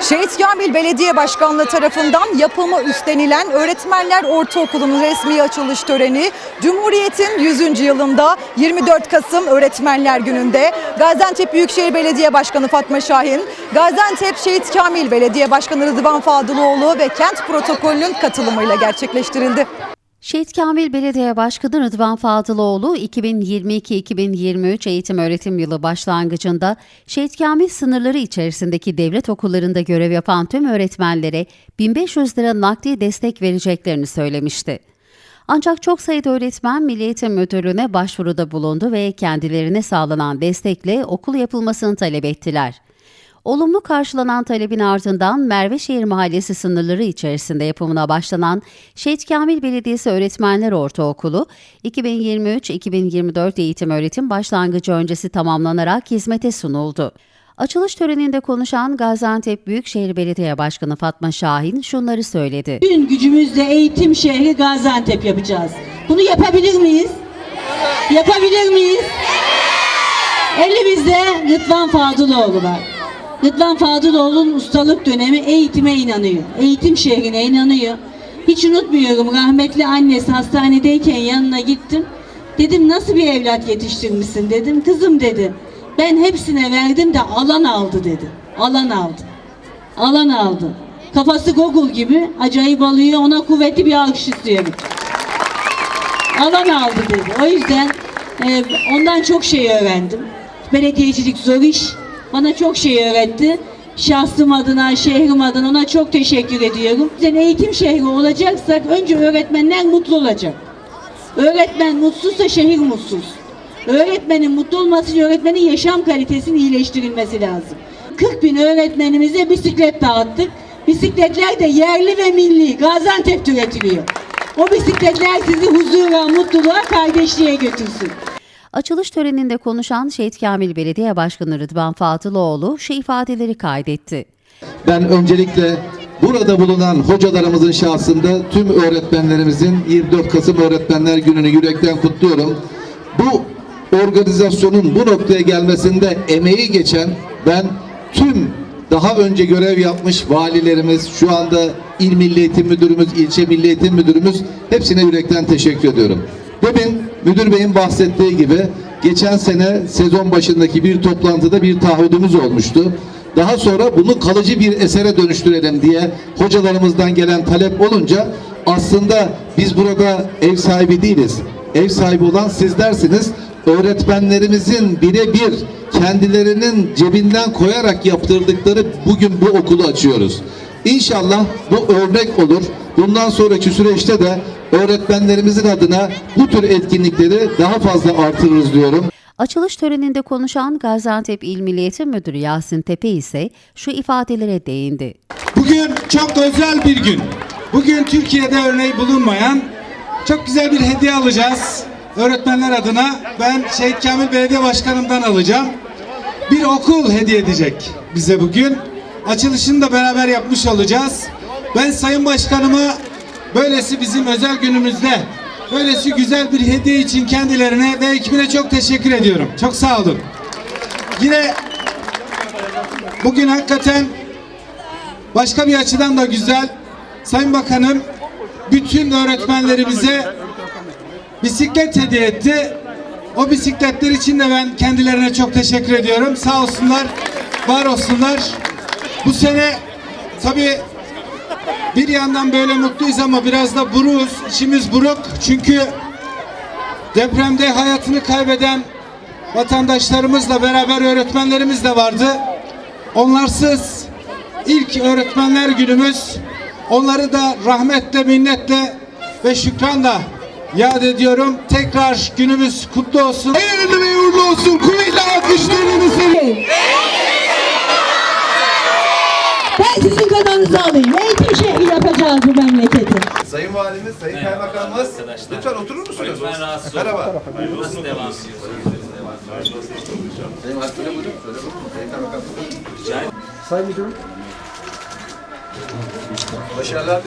Şehit Kamil Belediye Başkanlığı tarafından yapımı üstlenilen Öğretmenler Ortaokulu'nun resmi açılış töreni Cumhuriyet'in 100. yılında 24 Kasım Öğretmenler Günü'nde Gaziantep Büyükşehir Belediye Başkanı Fatma Şahin, Gaziantep Şehit Kamil Belediye Başkanı Rıdvan Fadıloğlu ve kent protokolünün katılımıyla gerçekleştirildi. Şehit Kamil Belediye Başkanı Rıdvan Fadıloğlu 2022-2023 eğitim öğretim yılı başlangıcında Şehit Kamil sınırları içerisindeki devlet okullarında görev yapan tüm öğretmenlere 1500 lira nakdi destek vereceklerini söylemişti. Ancak çok sayıda öğretmen Milli Eğitim Müdürlüğü'ne başvuruda bulundu ve kendilerine sağlanan destekle okul yapılmasını talep ettiler. Olumlu karşılanan talebin ardından Merveşehir Mahallesi sınırları içerisinde yapımına başlanan Şehit Kamil Belediyesi Öğretmenler Ortaokulu 2023-2024 eğitim öğretim başlangıcı öncesi tamamlanarak hizmete sunuldu. Açılış töreninde konuşan Gaziantep Büyükşehir Belediye Başkanı Fatma Şahin şunları söyledi. Bütün gücümüzle eğitim şehri Gaziantep yapacağız. Bunu yapabilir miyiz? Yapabilir miyiz? Elimizde Rıdvan Fadıloğlu var. Rıdvan Fadıloğlu'nun ustalık dönemi eğitime inanıyor. Eğitim şehrine inanıyor. Hiç unutmuyorum rahmetli annesi hastanedeyken yanına gittim. Dedim nasıl bir evlat yetiştirmişsin dedim. Kızım dedi. Ben hepsine verdim de alan aldı dedi. Alan aldı alan aldı. Kafası Google gibi acayip alıyor ona kuvvetli bir alkış istiyorum. Alan aldı dedi. O yüzden e, ondan çok şey öğrendim. Belediyecilik zor iş. Bana çok şey öğretti. Şahsım adına, şehrim adına ona çok teşekkür ediyorum. Bizden eğitim şehri olacaksak önce öğretmenler mutlu olacak. Öğretmen mutsuzsa şehir mutsuz. Öğretmenin mutlu olması için öğretmenin yaşam kalitesinin iyileştirilmesi lazım. 40 bin öğretmenimize bisiklet dağıttık. Bisikletler de yerli ve milli Gaziantep'te üretiliyor. O bisikletler sizi huzura, mutluluğa, kardeşliğe götürsün. Açılış töreninde konuşan Şehit Kamil Belediye Başkanı Rıdvan Fatıloğlu şu ifadeleri kaydetti. Ben öncelikle burada bulunan hocalarımızın şahsında tüm öğretmenlerimizin 24 Kasım Öğretmenler Günü'nü yürekten kutluyorum. Bu organizasyonun bu noktaya gelmesinde emeği geçen ben tüm daha önce görev yapmış valilerimiz, şu anda İl Milli Eğitim Müdürümüz, ilçe Milli Eğitim Müdürümüz hepsine yürekten teşekkür ediyorum. Demin müdür beyin bahsettiği gibi geçen sene sezon başındaki bir toplantıda bir taahhüdümüz olmuştu. Daha sonra bunu kalıcı bir esere dönüştürelim diye hocalarımızdan gelen talep olunca aslında biz burada ev sahibi değiliz. Ev sahibi olan sizlersiniz. Öğretmenlerimizin birebir kendilerinin cebinden koyarak yaptırdıkları bugün bu okulu açıyoruz. İnşallah bu örnek olur. Bundan sonraki süreçte de öğretmenlerimizin adına bu tür etkinlikleri daha fazla artırırız diyorum. Açılış töreninde konuşan Gaziantep İl Milli Eğitim Müdürü Yasin Tepe ise şu ifadelere değindi. Bugün çok özel bir gün. Bugün Türkiye'de örneği bulunmayan çok güzel bir hediye alacağız. Öğretmenler adına ben Şehit Kamil Belediye Başkanım'dan alacağım. Bir okul hediye edecek bize bugün. Açılışını da beraber yapmış olacağız. Ben Sayın Başkanıma böylesi bizim özel günümüzde böylesi güzel bir hediye için kendilerine ve ekibine çok teşekkür ediyorum. Çok sağ olun. Yine bugün hakikaten Başka bir açıdan da güzel. Sayın Bakanım bütün öğretmenlerimize bisiklet hediye etti. O bisikletler için de ben kendilerine çok teşekkür ediyorum. Sağ olsunlar, var olsunlar. Bu sene tabii bir yandan böyle mutluyuz ama biraz da buruz, içimiz buruk. Çünkü depremde hayatını kaybeden vatandaşlarımızla beraber öğretmenlerimiz de vardı. Onlarsız ilk öğretmenler günümüz. Onları da rahmetle, minnetle ve şükranla yad ediyorum. Tekrar günümüz kutlu olsun. Hayırlı ve uğurlu olsun. Kuvvetli alkışlarınızı. Ben sizin kanalınızı alayım. Eğitim şehri yapacağız bu memleketi. Sayın Valimiz, Sayın Kaymakamımız lütfen oturur musunuz? Ben rahatsız Merhaba. Nasıl devam ediyorsunuz? Sayın buyurun. Kaymakam. Rica ederim. Başarılar.